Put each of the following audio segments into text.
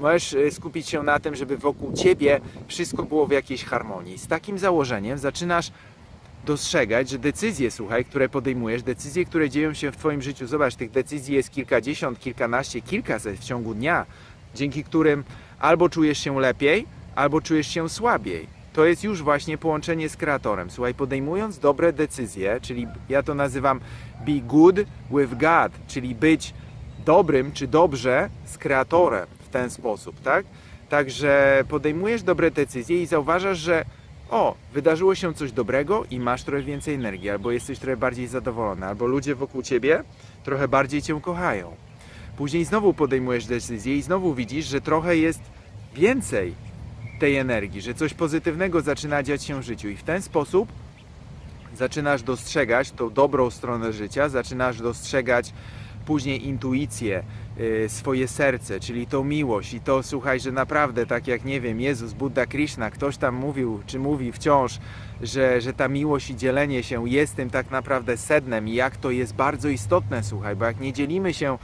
Możesz e, skupić się na tym, żeby wokół ciebie wszystko było w jakiejś harmonii. Z takim założeniem zaczynasz dostrzegać, że decyzje, słuchaj, które podejmujesz, decyzje, które dzieją się w Twoim życiu, zobacz, tych decyzji jest kilkadziesiąt, kilkanaście, kilkaset w ciągu dnia, dzięki którym albo czujesz się lepiej, albo czujesz się słabiej. To jest już właśnie połączenie z kreatorem. Słuchaj, podejmując dobre decyzje, czyli ja to nazywam be good with God, czyli być dobrym czy dobrze z kreatorem ten sposób, tak? Także podejmujesz dobre decyzje i zauważasz, że o, wydarzyło się coś dobrego i masz trochę więcej energii, albo jesteś trochę bardziej zadowolony, albo ludzie wokół ciebie trochę bardziej cię kochają. Później znowu podejmujesz decyzję i znowu widzisz, że trochę jest więcej tej energii, że coś pozytywnego zaczyna dziać się w życiu i w ten sposób zaczynasz dostrzegać tą dobrą stronę życia, zaczynasz dostrzegać później intuicję, y, swoje serce, czyli tą miłość. I to słuchaj, że naprawdę tak jak nie wiem, Jezus, Buddha, Krishna, ktoś tam mówił, czy mówi wciąż, że, że ta miłość i dzielenie się jest tym tak naprawdę sednem i jak to jest bardzo istotne, słuchaj, bo jak nie dzielimy się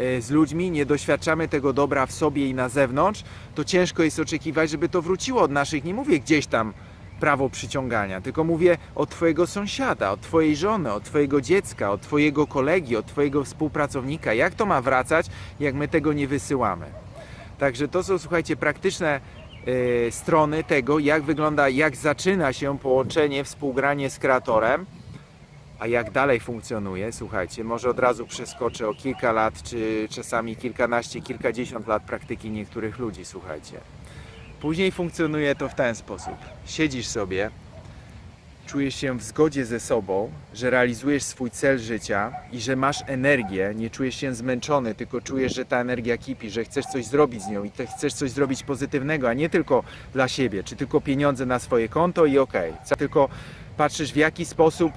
y, z ludźmi, nie doświadczamy tego dobra w sobie i na zewnątrz, to ciężko jest oczekiwać, żeby to wróciło od naszych, nie mówię gdzieś tam prawo przyciągania, tylko mówię od Twojego sąsiada, od Twojej żony, od Twojego dziecka, od Twojego kolegi, od Twojego współpracownika. Jak to ma wracać, jak my tego nie wysyłamy? Także to są, słuchajcie, praktyczne e, strony tego, jak wygląda, jak zaczyna się połączenie, współgranie z kreatorem, a jak dalej funkcjonuje, słuchajcie, może od razu przeskoczę o kilka lat, czy czasami kilkanaście, kilkadziesiąt lat praktyki niektórych ludzi, słuchajcie. Później funkcjonuje to w ten sposób. Siedzisz sobie, czujesz się w zgodzie ze sobą, że realizujesz swój cel życia i że masz energię, nie czujesz się zmęczony, tylko czujesz, że ta energia kipi, że chcesz coś zrobić z nią i chcesz coś zrobić pozytywnego, a nie tylko dla siebie, czy tylko pieniądze na swoje konto i okej. Okay. Tylko patrzysz w jaki sposób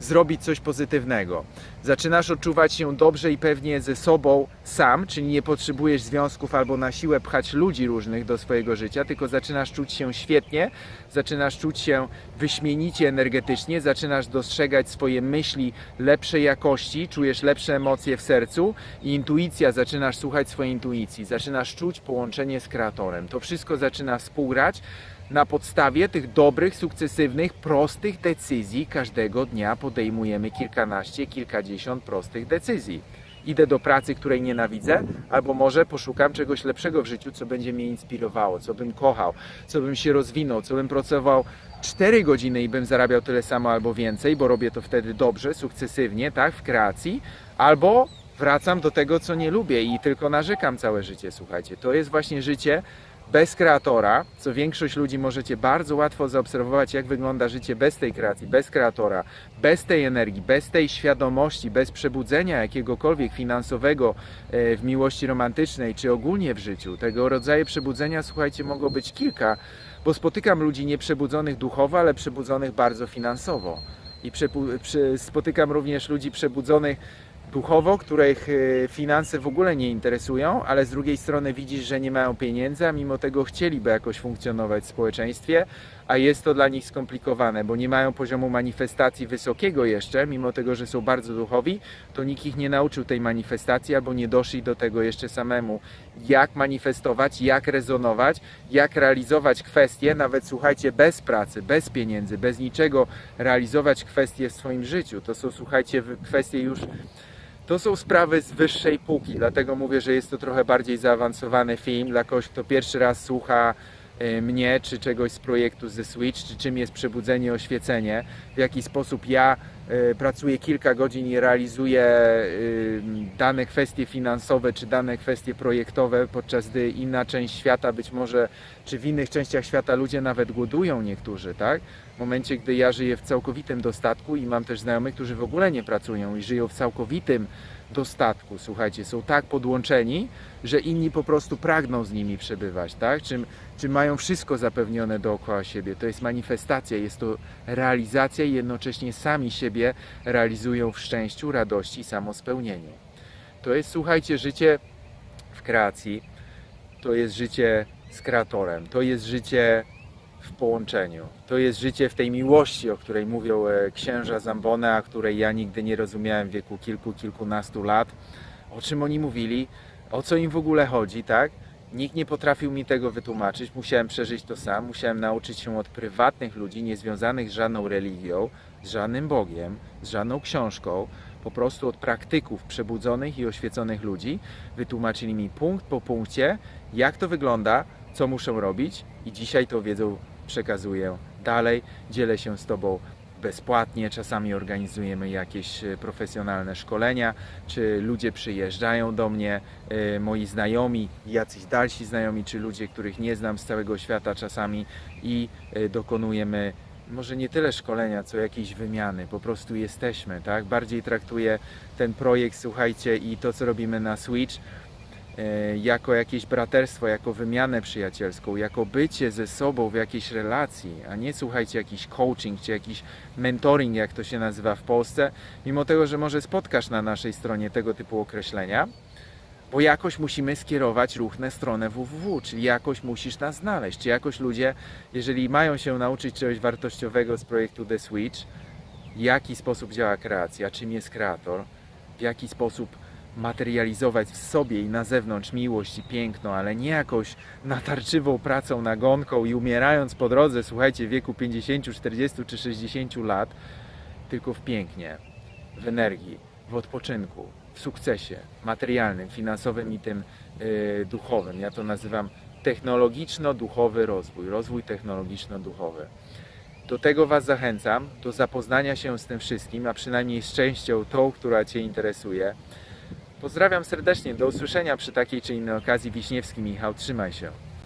zrobić coś pozytywnego. Zaczynasz odczuwać się dobrze i pewnie ze sobą sam, czyli nie potrzebujesz związków albo na siłę pchać ludzi różnych do swojego życia, tylko zaczynasz czuć się świetnie, zaczynasz czuć się wyśmienicie energetycznie, zaczynasz dostrzegać swoje myśli lepszej jakości, czujesz lepsze emocje w sercu i intuicja, zaczynasz słuchać swojej intuicji, zaczynasz czuć połączenie z kreatorem. To wszystko zaczyna współgrać na podstawie tych dobrych, sukcesywnych, prostych decyzji każdego dnia podejmujemy kilkanaście, kilkadziesiąt prostych decyzji. Idę do pracy, której nienawidzę, albo może poszukam czegoś lepszego w życiu, co będzie mnie inspirowało, co bym kochał, co bym się rozwinął, co bym pracował 4 godziny i bym zarabiał tyle samo albo więcej, bo robię to wtedy dobrze, sukcesywnie, tak, w kreacji, albo wracam do tego, co nie lubię i tylko narzekam całe życie, słuchajcie. To jest właśnie życie bez kreatora, co większość ludzi możecie bardzo łatwo zaobserwować, jak wygląda życie bez tej kreacji, bez kreatora, bez tej energii, bez tej świadomości, bez przebudzenia jakiegokolwiek finansowego e, w miłości romantycznej, czy ogólnie w życiu. Tego rodzaju przebudzenia, słuchajcie, mogło być kilka, bo spotykam ludzi nieprzebudzonych duchowo, ale przebudzonych bardzo finansowo. I spotykam również ludzi przebudzonych duchowo, których e, finanse w ogóle nie interesują, ale z drugiej strony widzisz, że nie mają pieniędzy, a mimo tego chcieliby jakoś funkcjonować w społeczeństwie, a jest to dla nich skomplikowane, bo nie mają poziomu manifestacji wysokiego jeszcze, mimo tego, że są bardzo duchowi, to nikt ich nie nauczył tej manifestacji albo nie doszli do tego jeszcze samemu. Jak manifestować, jak rezonować, jak realizować kwestie, nawet słuchajcie, bez pracy, bez pieniędzy, bez niczego realizować kwestie w swoim życiu. To są, słuchajcie, kwestie już to są sprawy z wyższej półki, dlatego mówię, że jest to trochę bardziej zaawansowany film dla kogoś, kto pierwszy raz słucha e, mnie, czy czegoś z projektu ze Switch, czy czym jest przebudzenie, oświecenie, w jaki sposób ja e, pracuję kilka godzin i realizuję e, dane kwestie finansowe, czy dane kwestie projektowe, podczas gdy inna część świata być może, czy w innych częściach świata ludzie nawet głodują niektórzy, tak? W momencie, gdy ja żyję w całkowitym dostatku i mam też znajomych, którzy w ogóle nie pracują i żyją w całkowitym dostatku, słuchajcie, są tak podłączeni, że inni po prostu pragną z nimi przebywać, tak? Czy, czy mają wszystko zapewnione dookoła siebie. To jest manifestacja, jest to realizacja i jednocześnie sami siebie realizują w szczęściu, radości i samospełnieniu. To jest, słuchajcie, życie w kreacji, to jest życie z kreatorem, to jest życie w połączeniu. To jest życie w tej miłości, o której mówią e, księża Zambone, a której ja nigdy nie rozumiałem w wieku kilku, kilkunastu lat. O czym oni mówili, o co im w ogóle chodzi, tak? Nikt nie potrafił mi tego wytłumaczyć, musiałem przeżyć to sam, musiałem nauczyć się od prywatnych ludzi, niezwiązanych z żadną religią, z żadnym Bogiem, z żadną książką, po prostu od praktyków przebudzonych i oświeconych ludzi. Wytłumaczyli mi punkt po punkcie, jak to wygląda, co muszę robić i dzisiaj tą wiedzą przekazuję dalej, dzielę się z Tobą bezpłatnie, czasami organizujemy jakieś e, profesjonalne szkolenia, czy ludzie przyjeżdżają do mnie, e, moi znajomi, jacyś dalsi znajomi, czy ludzie, których nie znam z całego świata czasami i e, dokonujemy może nie tyle szkolenia, co jakiejś wymiany, po prostu jesteśmy, tak? Bardziej traktuję ten projekt, słuchajcie, i to, co robimy na Switch, jako jakieś braterstwo, jako wymianę przyjacielską, jako bycie ze sobą w jakiejś relacji, a nie słuchajcie, jakiś coaching czy jakiś mentoring, jak to się nazywa w Polsce, mimo tego, że może spotkasz na naszej stronie tego typu określenia, bo jakoś musimy skierować ruch na stronę www, czyli jakoś musisz nas znaleźć, czy jakoś ludzie, jeżeli mają się nauczyć czegoś wartościowego z projektu The Switch, w jaki sposób działa kreacja, czym jest kreator, w jaki sposób materializować w sobie i na zewnątrz miłość i piękno, ale nie jakąś natarczywą pracą, nagonką i umierając po drodze, słuchajcie, w wieku 50, 40 czy 60 lat, tylko w pięknie, w energii, w odpoczynku, w sukcesie materialnym, finansowym i tym y, duchowym. Ja to nazywam technologiczno-duchowy rozwój, rozwój technologiczno-duchowy. Do tego Was zachęcam, do zapoznania się z tym wszystkim, a przynajmniej z częścią tą, która Cię interesuje. Pozdrawiam serdecznie, do usłyszenia przy takiej czy innej okazji. Wiśniewski Michał, trzymaj się.